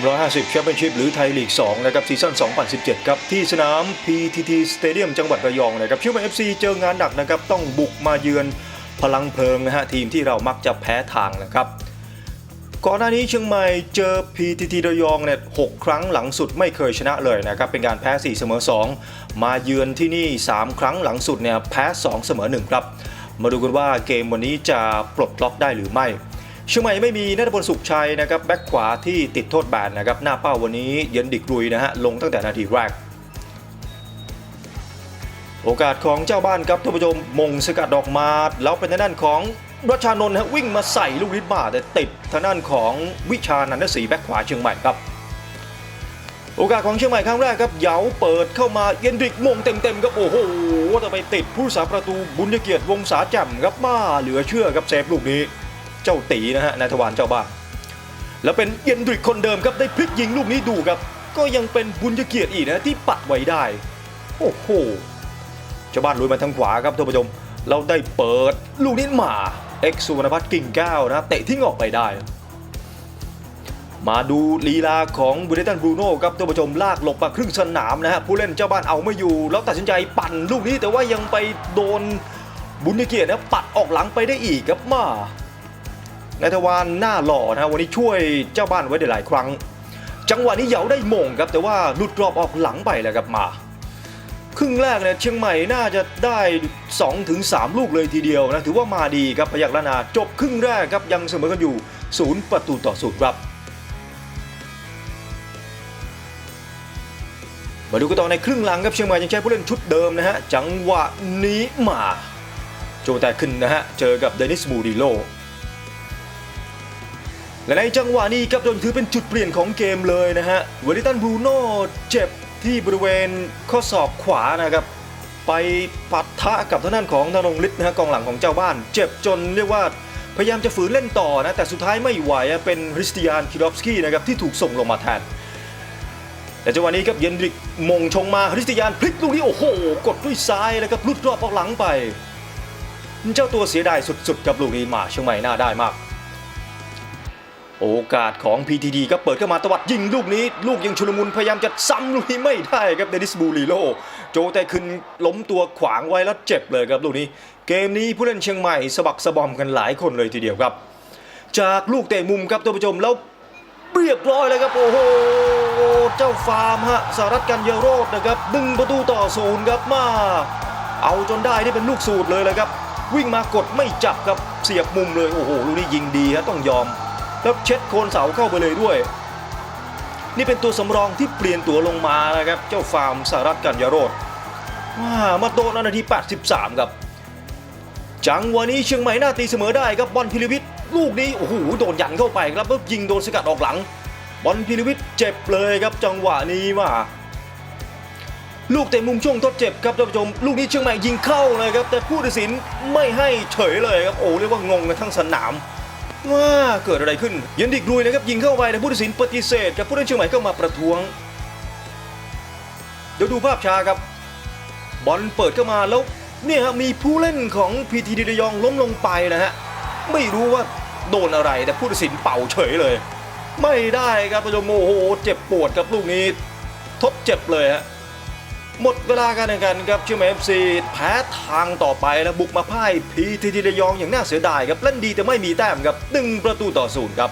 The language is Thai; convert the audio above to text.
M150 Championship หรือไทยลีก 2 นะครับซีซั่น 2017 ครับ ที่สนาม PTT Stadium จังหวัดระยองนะครับเชื่อว่า FC เจองานหนักนะครับ ต้องบุกมาเยือนพลังเพลิงนะฮะ ทีมที่เรามักจะแพ้ทางนะครับ ก่อนหน้านี้เชียงใหม่เจอ PTT ระยองเนี่ยหกครั้งหลังสุดไม่เคยชนะเลยนะครับ เป็นการแพ้ 4 เสมอ 2 มาเยือนที่นี่ 3 ครั้งหลังสุดเนี่ยแพ้ 2 เสมอ 1 ครับ มาดูกันว่าเกมวันนี้จะปลดล็อกได้หรือไม่ เชียงใหม่ไม่มีนัทพลสุขชัยนะครับแบ็คขวาที่ติดโทษแบนนะครับหน้าเป้าวันนี้เย็นดิกรุยนะฮะลงตั้งแต่นาทีแรก โอกาสของเจ้าบ้านครับท่านผู้ชมมงสกัดดอกมาแล้วเป็นทางด้านของรัชานนท์ฮะวิ่งมาใส่ลูกนิดมาแต่ติดทางด้านของวิชานันทศรีแบ็คขวาเชียงใหม่ครับโอกาสของเชียงใหม่ครั้งแรกครับเหยาเปิดเข้ามาเย็นดิกมงเต็มๆครับโอ้โหแต่ไปติดผู้สาประตูบุญเกียรติวงศาแจ่มครับมาเหลือเชื่อครับเซฟลูกนี้ เจ้าตีนะฮะนายทวารเจ้าบ้านแล้วเป็นเยนดริกคนเดิมครับได้พลิกยิงลูกนี้ดูครับ ก็ยังเป็นบุญยเกียรติอีกนะที่ปัดไว้ได้ โอ้โหเจ้าบ้านลุยมาทางขวาครับท่านผู้ชมเราได้เปิดลูกนี้มาเอ็กซ์สุวรรณพัฒน์กิ่งแก้วนะเตะทิ้งออกไปได้ มาดูลีลาของบูเดตันบรูโน่ครับท่านผู้ชมลากหลบมาครึ่งสนามนะฮะผู้เล่นเจ้าบ้านเอาไม่อยู่ แล้วตัดสินใจปั่นลูกนี้แต่ว่ายังไปโดนบุญเกียรตินะปัดออกหลังไปได้อีกครับมา นายทวารหน้าหล่อนะฮะวันนี้ช่วยเจ้าบ้านไว้ได้หลายครั้ง จังหวะนี้เหยาได้มงครับแต่ว่าหลุดกรอบออกหลังไปแล้วครับมา ครึ่งแรกเนี่ยเชียงใหม่น่าจะได้2ถึง3ลูกเลยทีเดียวนะถือว่ามาดีครับพยักลนาจบครึ่งแรกครับยังเสมอกันอยู่ศูนย์ประตูต่อศูนย์ครับมาดูกันต่อในครึ่งหลังครับเชียงใหม่ยังใช้ผู้เล่นชุดเดิมนะฮะจังหวะนี้มา โจแต่ขึ้นนะฮะเจอกับเดนิสมูริโล และในจังหวะนี้ครับจนถือเป็นจุดเปลี่ยนของเกมเลยนะฮะเวลิตันบรูโน่เจ็บที่บริเวณข้อศอกขวานะครับ ไปปัดทะกับทางด้านของธนงฤทธิ์นะฮะกองหลังของเจ้าบ้าน เจ็บจนเรียกว่าพยายามจะฝืนเล่นต่อนะแต่สุดท้ายไม่ไหวเป็นคริสตียานคิดอฟสกี้นะครับที่ถูกส่งลงมาแทนแต่จังหวะนี้ครับเยนดริกมงชงมาคริสตียานพลิกลูกนี้โอ้โห กดด้วยซ้ายแล้วครับลุดรอบออกหลังไป เจ้าตัวเสียดายสุดๆกับลูกนี้มาเชียงใหม่น่าได้มาก โอกาสของ PTD ก็เปิดเข้ามาตวัดยิงลูกนี้ ลูกยังชุลมุนพยายามจะซ้ำลูกนี้ไม่ได้ครับเดนิสบูริโลโจแต่ขึ้นล้มตัวขวางไว้แล้วเจ็บเลยครับลูกนี้ เกมนี้ผู้เล่นเชียงใหม่สะบักสะบอมกันหลายคนเลยทีเดียวครับ จากลูกเตะมุมครับท่านผู้ชมแล้วเรียบร้อยเลยครับโอ้โหเจ้าฟาร์มฮะสารัตกันเยโรดนะครับดึงประตูต่อศูนย์ครับมาเอาจนได้นี่เป็นลูกสูตรเลยเลยครับ วิ่งมากดไม่จับครับเสียบมุมเลยโอ้โหลูกนี้ยิงดีฮะต้องยอม แล้วเช็ดโคนเสาเข้าไปเลยด้วย นี่เป็นตัวสำรองที่เปลี่ยนตัวลงมานะครับ เจ้าฟาร์มสารัตกันยโรดว้ามาโดนนาที 83 ครับ จังหวะนี้เชียงใหม่หน้าตีเสมอได้ครับบอลพิรวิทย์ลูกนี้โอ้โหโดนยันเข้าไปครับแล้วยิงโดนสกัดออกหลัง บอลพิรวิทย์เจ็บเลยครับจังหวะนี้มาลูกเตะมุมช่วงทดเจ็บครับท่านผู้ชมลูกนี้เชียงใหม่ยิงเข้าเลยครับแต่ผู้ตัดสินไม่ให้เฉยเลยครับโอ้เรียกว่างงกันทั้งสนาม ว่าเกิดอะไรขึ้นเยันดิกรุยนะครับยิงเข้าไปแต่ผู้ตัดสินปฏิเสธกับผู้เล่นเชียงใหม่ก็มาประท้วง เดี๋ยวดูภาพช้าครับ บอลเปิดเข้ามาแล้วเนี่ยมีผู้เล่นของพีทีดีระยองล้มลงไปนะฮะไม่รู้ว่าโดนอะไรแต่ผู้ตัดสินเป่าเฉยเลย ไม่ได้ครับท่านผู้ชมโอ้โหเจ็บปวดครับลูกนี้ทดเจ็บเลยฮะ หมดเวลาการแข่งขันครับเชียงใหม่เอฟซีแพ้ทางต่อไปและบุกมาพ่ายพีทีทีระยองอย่างน่าเสียดายครับเล่นดีแต่ไม่มีแต้มครับหนึ่งประตูต่อศูนย์ครับ